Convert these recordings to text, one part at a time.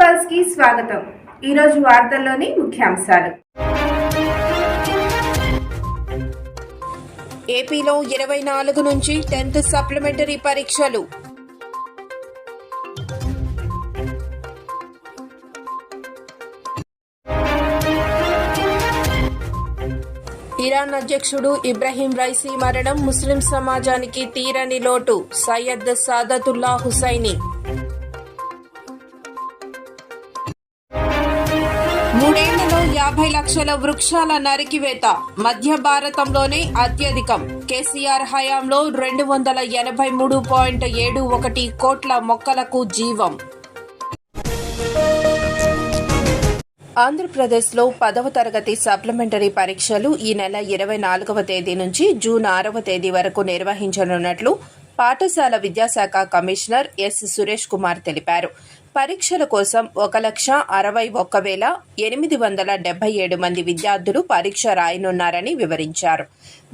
పల్స్కి స్వాగతం. ఈరోజు వార్తల్లోని ముఖ్యాంశాలు. ఏపీలో ఇరవై నాలుగు నుంచి టెన్త్ సప్లిమెంటరీ పరీక్షలు. ఇరాన్ అధ్యక్షుడు ఇబ్రహీం రైసీ మరణం ముస్లిం సమాజానికి తీరని లోటు సయ్యద్ సాదతుల్లా హుసైని. మూడేళ్ళలో యాభై లక్షల వృక్షాల నరికివేత మధ్య భారతంలోనే అత్యధికం. కేసీఆర్ హయాంలో రెండు వందల ఎనభై మూడు పాయింట్ ఏడు ఒకటి కోట్ల మొక్కలకు జీవం. ఆంధ్రప్రదేశ్లో పదవ తరగతి సప్లిమెంటరీ పరీక్షలు ఈ నెల ఇరవై నాలుగవ తేదీ నుంచి జూన్ ఆరవ తేదీ వరకు నిర్వహించనున్నట్లు పాఠశాల విద్యాశాఖ కమిషనర్ ఎస్ సురేష్ కుమార్ తెలిపారు. పరీక్షల కోసం ఒక లక్ష అరవై ఒక్క వేల ఎనిమిది వందల డెబ్బై ఏడు మంది విద్యార్థులు పరీక్ష రాయనున్నారని వివరించారు.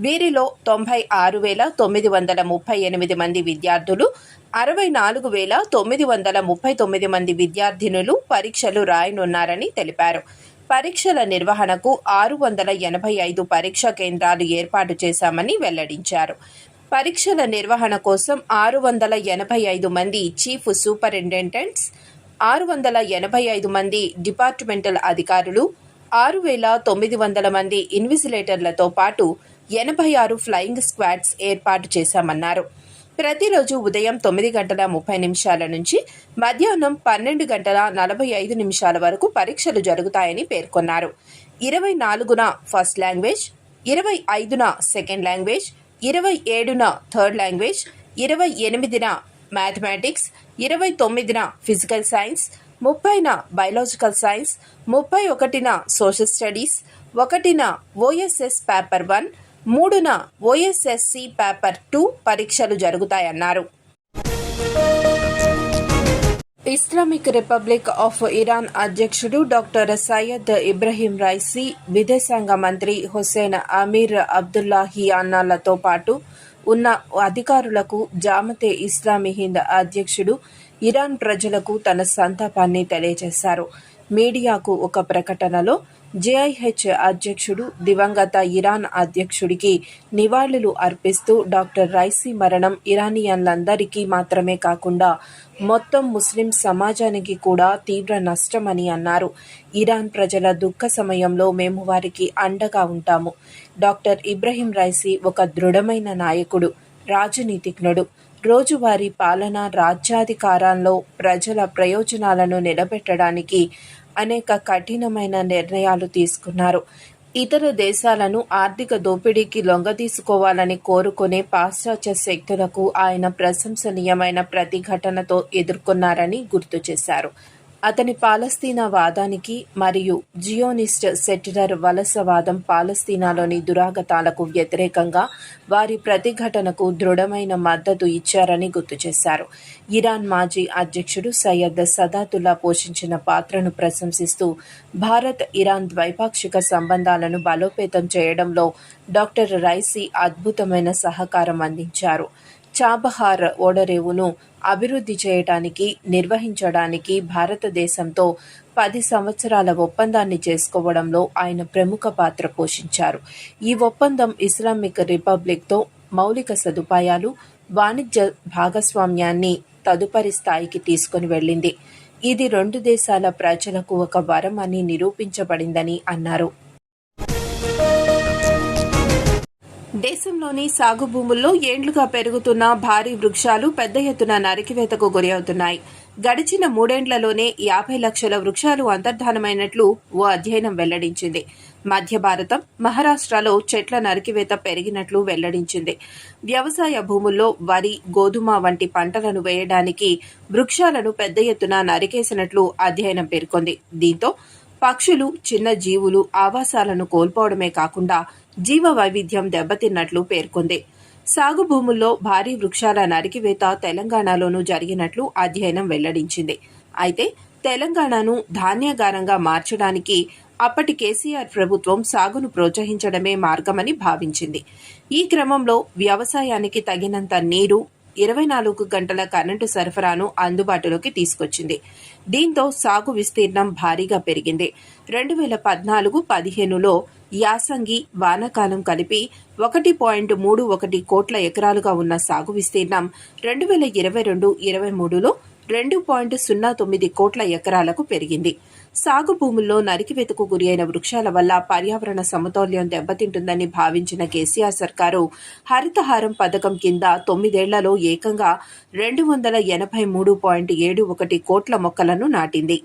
వీరిలో తొంభై ఆరు వేల తొమ్మిది వందల ముప్పై ఎనిమిది మంది విద్యార్థులు అరవై నాలుగు వేల తొమ్మిది వందల ముప్పై తొమ్మిది మంది విద్యార్థినులు పరీక్షలు రాయనున్నారని తెలిపారు. పరీక్షల నిర్వహణకు ఆరు వందల ఎనభై ఐదు పరీక్ష కేంద్రాలు ఏర్పాటు చేశామని వెల్లడించారు. పరీక్షల నిర్వహణ కోసం ఆరు వందల ఎనభై ఐదు మంది చీఫ్ సూపరింటెండెంట్స్ ఆరు వందల ఎనభై ఐదు మంది డిపార్ట్మెంటల్ అధికారులు ఆరు వేల తొమ్మిది వందల మంది ఇన్విజిలేటర్లతో పాటు ఎనభై ఆరు ఫ్లయింగ్ స్క్వాడ్స్ ఏర్పాటు చేశామన్నారు. ప్రతిరోజు ఉదయం తొమ్మిది గంటల ముప్పై నిమిషాల నుంచి మధ్యాహ్నం పన్నెండు గంటల నలభై ఐదు నిమిషాల వరకు పరీక్షలు జరుగుతాయని పేర్కొన్నారు. ఇరవై నాలుగున ఫస్ట్ లాంగ్వేజ్ ఇరవై ఐదున సెకండ్ లాంగ్వేజ్ ఇరవై ఏడున థర్డ్ లాంగ్వేజ్ ఇరవై ఎనిమిదిన మ్యాథమెటిక్స్ ఇరవై తొమ్మిదిన ఫిజికల్ సైన్స్ ముప్పైన బయలాజికల్ సైన్స్ ముప్పై ఒకటిన సోషల్ స్టడీస్ ఒకటిన ఓఎస్ఎస్ పేపర్ వన్ మూడున ఓఎస్ఎస్సి పేపర్ టూ పరీక్షలు జరుగుతాయన్నారు. ఇస్లామిక్ రిపబ్లిక్ ఆఫ్ ఇరాన్ అధ్యక్షుడు డాక్టర్ సయ్యద్ ఇబ్రహీం రైసీ విదేశాంగ మంత్రి హుసేన్ అమీర్ అబ్దుల్లాహియానాలతో పాటు ఉన్న అధికారులకు జామతే ఇస్లామీ హింద్ అధ్యక్షుడు ఇరాన్ ప్రజలకు తన సంతాపాన్ని తెలియజేశారు. మీడియాకు ఒక ప్రకటనలో జేఐహెచ్ అధ్యక్షుడు దివంగత ఇరాన్ అధ్యక్షుడికి నివాళులు అర్పిస్తూ డాక్టర్ రైసీ మరణం ఇరానియన్లందరికీ మాత్రమే కాకుండా మొత్తం ముస్లిం సమాజానికి కూడా తీవ్ర నష్టమని అన్నారు. ఇరాన్ ప్రజల దుఃఖ సమయంలో మేము వారికి అండగా ఉంటాము. డాక్టర్ ఇబ్రహీం రైసీ ఒక దృఢమైన నాయకుడు. రాజనీతిజ్ఞుడు. రోజువారీ పాలన రాజ్యాధికారాల్లో ప్రజల ప్రయోజనాలను నిలబెట్టడానికి అనేక కఠినమైన నిర్ణయాలు తీసుకున్నారు. ఇతర దేశాలను ఆర్థిక దోపిడీకి లొంగదీసుకోవాలని కోరుకునే పాశ్చాత్య శక్తులకు ఆయన ప్రశంసనీయమైన ప్రతిఘటనతో ఎదుర్కొన్నారని గుర్తు చేశారు. అతని పాలస్తీనా వాదానికి మరియు జియోనిస్ట్ సెటిలర్ వలసవాదం పాలస్తీనాలోని దురాగతాలకు వ్యతిరేకంగా వారి ప్రతిఘటనకు దృఢమైన మద్దతు ఇచ్చారని గుర్తు చేశారు. ఇరాన్ మాజీ అధ్యక్షుడు సయ్యద్ సదాతుల్లా పోషించిన పాత్రను ప్రశంసిస్తూ భారత్ ఇరాన్ ద్వైపాక్షిక సంబంధాలను బలోపేతం చేయడంలో డాక్టర్ రైసీ అద్భుతమైన సహకారం అందించారు. చాబహార్ ఓడరేవును అభివృద్ధి చేయడానికి నిర్వహించడానికి భారతదేశంతో పది సంవత్సరాల ఒప్పందాన్ని చేసుకోవడంలో ఆయన ప్రముఖ పాత్ర పోషించారు. ఈ ఒప్పందం ఇస్లామిక్ రిపబ్లిక్తో మౌలిక సదుపాయాలు వాణిజ్య భాగస్వామ్యాన్ని తదుపరి స్థాయికి తీసుకుని వెళ్ళింది. ఇది రెండు దేశాల ప్రజలకు ఒక వరం అని నిరూపించబడిందని అన్నారు. దేశంలోని సాగు భూముల్లో ఏండ్లుగా పెరుగుతున్న భారీ వృక్షాలు పెద్ద ఎత్తున నరికివేతకు గురి అవుతున్నాయి గడిచిన మూడేండ్లలోనే యాభై లక్షల వృక్షాలు అంతర్ధానమైనట్లు ఓ అధ్యయనం వెల్లడించింది. మధ్య భారతం మహారాష్ట్రలో చెట్ల నరికివేత పెరిగినట్లు వెల్లడించింది. వ్యవసాయ భూముల్లో వరి గోధుమ వంటి పంటలను వేయడానికి వృక్షాలను పెద్ద ఎత్తున నరికేసినట్లు అధ్యయనం పేర్కొంది. దీంతో పక్షులు చిన్న జీవులు ఆవాసాలను కోల్పోవడమే కాకుండా జీవ వైవిధ్యం దెబ్బతిన్నట్లు పేర్కొంది. సాగు భూముల్లో భారీ వృక్షాల నరికివేత తెలంగాణలోనూ జరిగినట్లు అధ్యయనం వెల్లడించింది. అయితే తెలంగాణను ధాన్యాగారంగా మార్చడానికి అప్పటి కేసీఆర్ ప్రభుత్వం సాగును ప్రోత్సహించడమే మార్గమని భావించింది. ఈ క్రమంలో వ్యవసాయానికి తగినంత నీరు ఇరవై నాలుగు గంటల కరెంటు సరఫరాను అందుబాటులోకి తీసుకొచ్చింది. దీంతో సాగు విస్తీర్ణం భారీగా పెరిగింది. రెండు వేల పద్నాలుగు పదిహేనులో యాసంగి వానాకాలం కలిపి ఒకటి పాయింట్ మూడు ఒకటి కోట్ల ఎకరాలుగా ఉన్న సాగు విస్తీర్ణం రెండు వేల ఇరవై రెండు ఇరవై మూడులో రెండు పాయింట్ సున్నా తొమ్మిది కోట్ల ఎకరాలకు పెరిగింది. సాగు భూముల్లో నరికివెతకు గురి అయిన వృక్షాల వల్ల పర్యావరణ సమతౌల్యం దెబ్బతింటుందని భావించిన కేసీఆర్ సర్కారు హరితహారం పథకం కింద తొమ్మిదేళ్ళలో ఏకంగా రెండు వందల ఎనభై మూడు పాయింట్ ఏడు ఒకటి కోట్ల మొక్కలను నాటింది.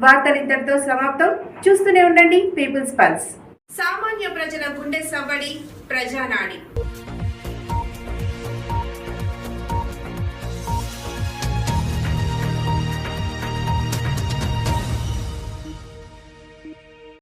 వార్తలు ఇంతటితో సమాప్తం. చూస్తూనే ఉండండి పీపుల్స్ పల్స్. సామాన్య ప్రజల గుండె సవ్వడి ప్రజానాడి.